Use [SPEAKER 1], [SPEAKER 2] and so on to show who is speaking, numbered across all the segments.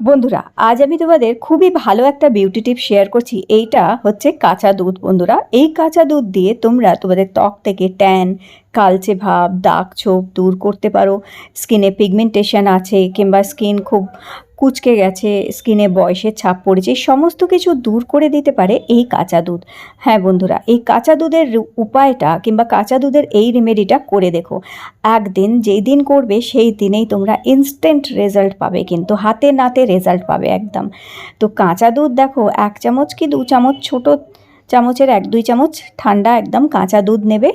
[SPEAKER 1] বন্ধুরা, আজ আমি তোমাদের খুবই ভালো একটা বিউটি টিপ শেয়ার করছি। এইটা হচ্ছে কাঁচা দুধ, বন্ধুরা। এই কাঁচা দুধ দিয়ে তোমরা তোমাদের ত্বক থেকে ট্যান কালচে ভাব, দাগ ছোপ দূর করতে পারো। স্কিনে পিগমেন্টেশন আছে কিংবা স্কিন খুব কুচকে গেছে স্কিনে বয়সের ছাপ পড়েছে সমস্ত কিছু দূর করে দিতে পারে এই কাঁচা দুধ। হ্যাঁ বন্ধুরা, এই কাঁচা দুধের উপায়টা কিংবা কাঁচা দুধের এই রেমেডিটা করে দেখো। একদিন যেই দিন করবে, সেই দিনেই তোমরা ইনস্ট্যান্ট রেজাল্ট পাবে, কিন্তু হাতে নাতে রেজাল্ট পাবে একদম। তো কাঁচা দুধ দেখো, এক চামচ কি দু চামচ ছোট চামচের এক দুই চামচ ঠান্ডা একদম কাঁচা দুধ নেবে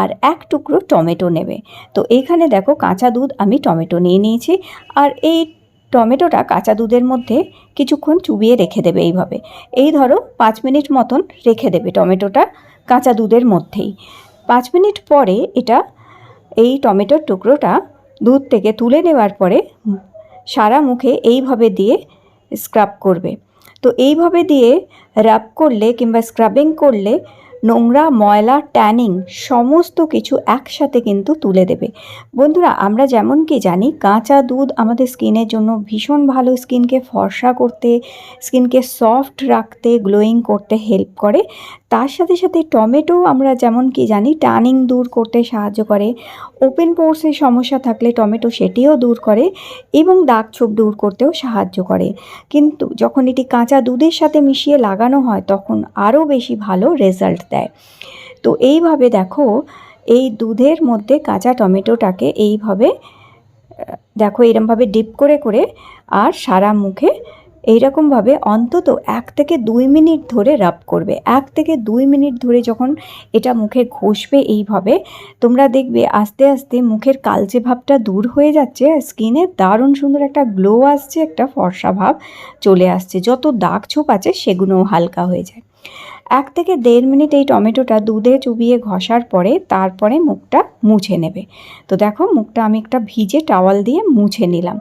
[SPEAKER 1] আর এক টুকরো টমেটো নেবে। তো এখানে দেখো কাঁচা দুধ আমি টমেটো নিয়ে নিয়েছি। আর এই টমেটোটা কাঁচা দুধের মধ্যে কিছুক্ষণ চুবিয়ে রেখে দেবে এইভাবে। এই ধরো পাঁচ মিনিট মতন রেখে দেবে টমেটোটা কাঁচা দুধের মধ্যেই। পাঁচ মিনিট পরে এটা এই টমেটোর টুকরোটা দুধ থেকে তুলে নেওয়ার পরে সারা মুখে এইভাবে দিয়ে স্ক্রাব করবে। তো এইভাবে দিয়ে র্যাপ করলে কিংবা স্ক্রাবিং করলে নোংরা, ময়লা, ট্যানিং সমস্ত কিছু একসাথে কিন্তু তুলে দেবে। বন্ধুরা, আমরা যেমন কি জানি, কাঁচা দুধ আমাদের স্কিনের জন্য ভীষণ ভালো। স্কিনকে ফর্সা করতে, স্কিনকে সফট রাখতে, গ্লোয়িং করতে হেল্প করে। তার সাথে সাথে টমেটো আমরা যেমন কি জানি টানিং দূর করতে সাহায্য করে। ওপেন পোর্সের সমস্যা থাকলে টমেটো সেটিও দূর করে এবং দাগ ছোপ দূর করতেও সাহায্য করে। কিন্তু যখন এটি কাঁচা দুধের সাথে মিশিয়ে লাগানো হয়, তখন আরও বেশি ভালো রেজাল্ট দেয়। তো এইভাবে দেখো, এই দুধের মধ্যে কাঁচা টমেটোটাকে এইভাবে দেখো এরমভাবে ডিপ করে করে আর সারা মুখে এইরকমভাবে অন্তত এক থেকে দুই মিনিট ধরে রাব করবে। এক থেকে দুই মিনিট ধরে যখন এটা মুখে ঘষবে এইভাবে, তোমরা দেখবে আস্তে আস্তে মুখের কালচে ভাবটা দূর হয়ে যাচ্ছে, স্কিনে দারুণ সুন্দর একটা গ্লো আসছে, একটা ফর্সা ভাব চলে আসছে। যত দাগ ছোপ আছে সেগুলোও হালকা হয়ে যায়। এক থেকে দেড় মিনিট এই টমেটোটা দুধে চুবিয়ে ঘষার পরে তারপরে মুখটা মুছে নেবে। তো দেখো মুখটা আমি একটা ভিজে টাওয়াল দিয়ে মুছে নিলাম।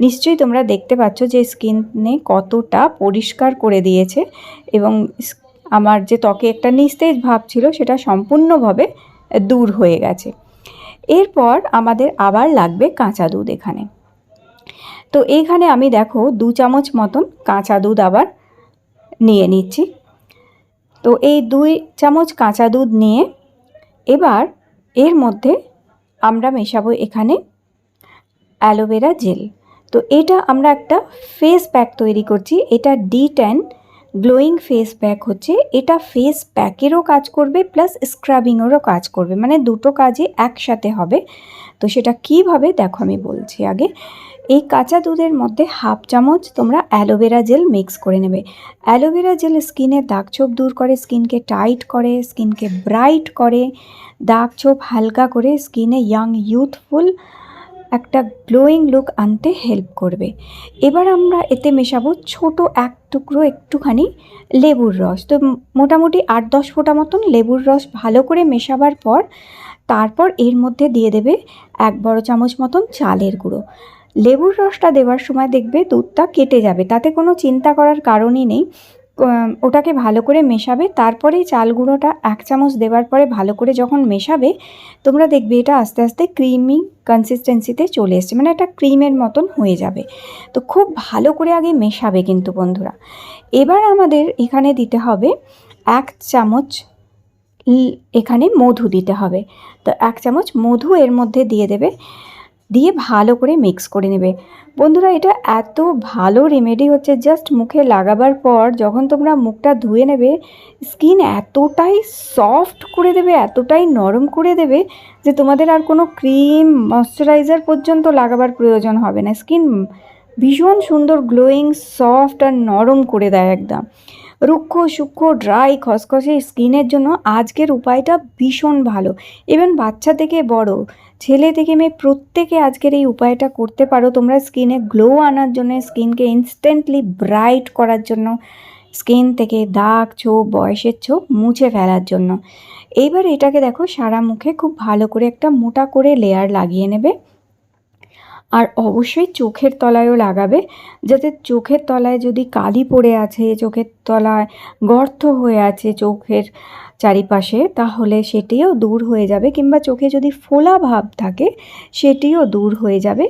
[SPEAKER 1] নিশ্চয়ই তোমরা দেখতে পাচ্ছ যে স্কিনে কতটা পরিষ্কার করে দিয়েছে এবং আমার যে ত্বকে একটা নিস্তেজ ভাব ছিল সেটা সম্পূর্ণভাবে দূর হয়ে গেছে। এরপর আমাদের আবার লাগবে কাঁচা দুধ এখানে। তো এইখানে আমি দেখো দু চামচ মতন কাঁচা দুধ আবার নিয়ে নিচ্ছি। তো এই দুই চামচ কাঁচা দুধ নিয়ে এবার এর মধ্যে আমরা মেশাবো এখানে অ্যালোভেরা জেল। তো এটা আমরা একটা ফেস প্যাক তৈরি করছি। এটা D ten glowing face pack হচ্ছে। এটা ফেস প্যাকেরও কাজ করবে প্লাস স্ক্রাবিংয়েরও কাজ করবে। মানে দুটো কাজই একসাথে হবে। তো সেটা কীভাবে? দেখো আমি বলছি আগে। এই কাঁচা দুধের মধ্যে হাফ চামচ তোমরা অ্যালোভেরা জেল মিক্স করে নেবে। অ্যালোভেরা জেল স্কিনের দাগ ছোপ দূর করে, স্কিনকে টাইট করে, স্কিনকে ব্রাইট করে, দাগ ছোপ হালকা করে স্কিনে ইয়াং, ইউথফুল একটা গ্লোয়িং লুক আনতে হেল্প করবে। এবার আমরা এতে মেশাবো ছোট এক টুকরো একটুখানি লেবুর রস। তো মোটামুটি আট দশ ফোঁটা মতন লেবুর রস ভালো করে মেশাবার পর, তারপর এর মধ্যে দিয়ে দেবে এক বড় চামচ মতন চালের গুঁড়ো। লেবুর রসটা দেওয়ার সময় দেখবে দুধটা কেটে যাবে, তাতে কোনো চিন্তা করার কারণই নেই। ওটাকে ভালো করে মেশাবে তারপরে চাল গুঁড়োটা এক চামচ দেওয়ার পরে ভালো করে যখন মেশাবে, তোমরা দেখবে এটা আস্তে আস্তে ক্রিমি কনসিস্টেন্সিতে চলে এসছে মানে একটা ক্রিমের মতন হয়ে যাবে। তো খুব ভালো করে আগে মেশাবে কিন্তু বন্ধুরা। এবার আমাদের এখানে দিতে হবে এক চামচ এখানে মধু দিতে হবে। তো এক চামচ মধু এর মধ্যে দিয়ে দেবে। দিয়ে ভালো করে মিক্স করে নেবে। বন্ধুরা, এটা এত ভালো রেমেডি হচ্ছে জাস্ট মুখে লাগাবার পর যখন তোমরা মুখটা ধুয়ে নেবে স্কিন এতটাই সফট করে দেবে, এতটাই নরম করে দেবে যে তোমাদের আর কোনো ক্রিম ময়শ্চারাইজার পর্যন্ত লাগাবার প্রয়োজন হবে না। স্কিন ভীষণ সুন্দর গ্লোয়িং সফট আর নরম করে দেয় একদম। রুক্ষ সূক্ষ্ম ড্রাই, খসখসে স্কিনের জন্য আজকের উপায়টা ভীষণ ভালো। ইভেন বাচ্চা থেকে বড়, ছেলে থেকে মেয়ে প্রত্যেকে আজকের এই উপায়টা করতে পারো। তোমরা স্কিনে গ্লো আনার জন্য, স্কিনকে ইনস্ট্যান্টলি ব্রাইট করার জন্য, স্কিন থেকে দাগ ছোপ, বয়সের ছোপ মুছে ফেলার জন্য। এইবার এটাকে দেখো সারা মুখে খুব ভালো করে একটা মোটা করে লেয়ার লাগিয়ে নেবে। আর অবশ্যই চোখের তলায়ও লাগাবে, যাতে চোখের তলায় যদি কালি পড়ে আছে, চোখের তলায় গর্ত হয়ে আছে চোখের চারিপাশে, তাহলে সেটিও দূর হয়ে যাবে, কিংবা চোখে যদি ফোলা ভাব থাকে, সেটিও দূর হয়ে যাবে।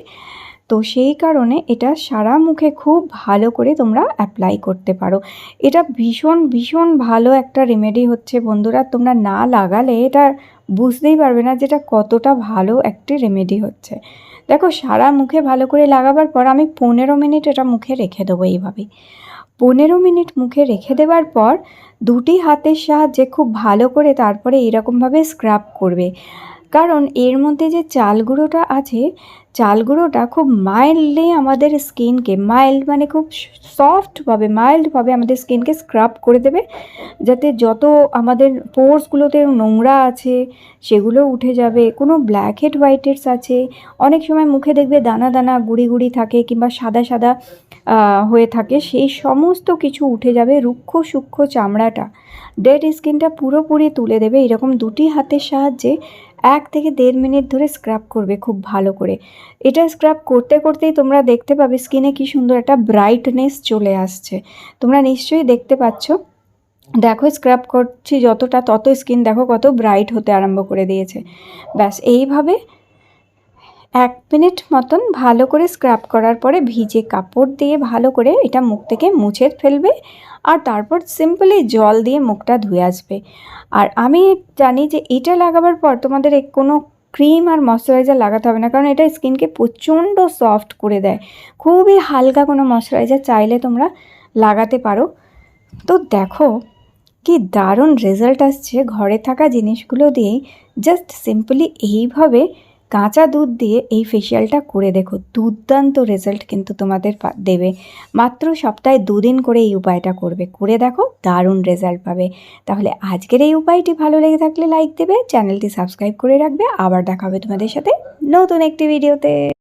[SPEAKER 1] তো সেই কারণে এটা সারা মুখে খুব ভালো করে তোমরা অ্যাপ্লাই করতে পারো। এটা ভীষণ ভীষণ ভালো একটা রেমেডি হচ্ছে বন্ধুরা, তোমরা না লাগালে এটা বুঝতেই পারবে না যেটা কতটা ভালো একটি রেমেডি হচ্ছে। দেখো, সারা মুখে ভালো করে লাগাবার পর আমি পনেরো মিনিট এটা মুখে রেখে দেবো এইভাবে। পনেরো মিনিট মুখে রেখে দেওয়ার পর দুটি হাতের সাহায্যে খুব ভালো করে তারপরে এরকমভাবে স্ক্রাব করবে। কারণ এর মধ্যে যে চাল গুঁড়োটা আছে চাল গুঁড়োটা খুব মাইল্ডলি আমাদের স্কিনকে মাইল্ড মানে খুব সফটভাবে মাইল্ডভাবে আমাদের স্কিনকে স্ক্রাব করে দেবে, যাতে যত আমাদের পোর্সগুলোতে নোংরা আছে, সেগুলো উঠে যাবে। কোনো ব্ল্যাক হেড হোয়াইট হেডস আছে। অনেক সময় মুখে দেখবে দানা দানা গুড়ি গুড়ি থাকে কিংবা সাদা সাদা হয়ে থাকে, সেই সমস্ত কিছু উঠে যাবে রুক্ষ সূক্ষ্ম চামড়াটা। ডেড স্কিনটা পুরোপুরি তুলে দেবে এরকম দুটি হাতের সাহায্যে এক থেকে দেড় মিনিট ধরে স্ক্রাব করবে খুব ভালো করে। এটা স্ক্রাব করতে করতেই তোমরা দেখতে পাবে স্কিনে কি সুন্দর একটা ব্রাইটনেস চলে আসছে। তোমরা নিশ্চয়ই দেখতে পাচ্ছ। দেখো স্ক্রাব করছি যতটা, তত স্কিন দেখো কত ব্রাইট হতে আরম্ভ করে দিয়েছে। ব্যাস, এইভাবে এক মিনিট মতন ভালো করে স্ক্রাব করার পরে ভিজে কাপড় দিয়ে ভালো করে এটা মুখ থেকে মুছে ফেলবে আর তারপর সিম্পলি জল দিয়ে মুখটা ধুয়ে আসবে। আর আমি জানি যে এটা লাগাবার পর তোমাদের কোনো ক্রিম আর ময়শ্চারাইজার লাগাতে হবে না, কারণ এটা স্কিনকে প্রচণ্ড সফট করে দেয়। খুবই হালকা কোনো ময়শ্চারাইজার চাইলে তোমরা লাগাতে পারো। তো দেখো, কি দারুণ রেজাল্ট আসছে। ঘরে থাকা জিনিসগুলো দিয়েই জাস্ট সিম্পলি এইভাবে কাঁচা দুধ দিয়ে এই ফেশিয়ালটা করে দেখো, দুর্দান্ত রেজাল্ট কিন্তু তোমাদের দেবে। মাত্র সপ্তাহে দুদিন করে এই উপায়টা করবে। করে দেখো, দারুণ রেজাল্ট পাবে। তাহলে আজকের এই উপায়টি ভালো লেগে থাকলে লাইক দেবে চ্যানেলটি সাবস্ক্রাইব করে রাখবে। আবার দেখা হবে তোমাদের সাথে নতুন একটি ভিডিওতে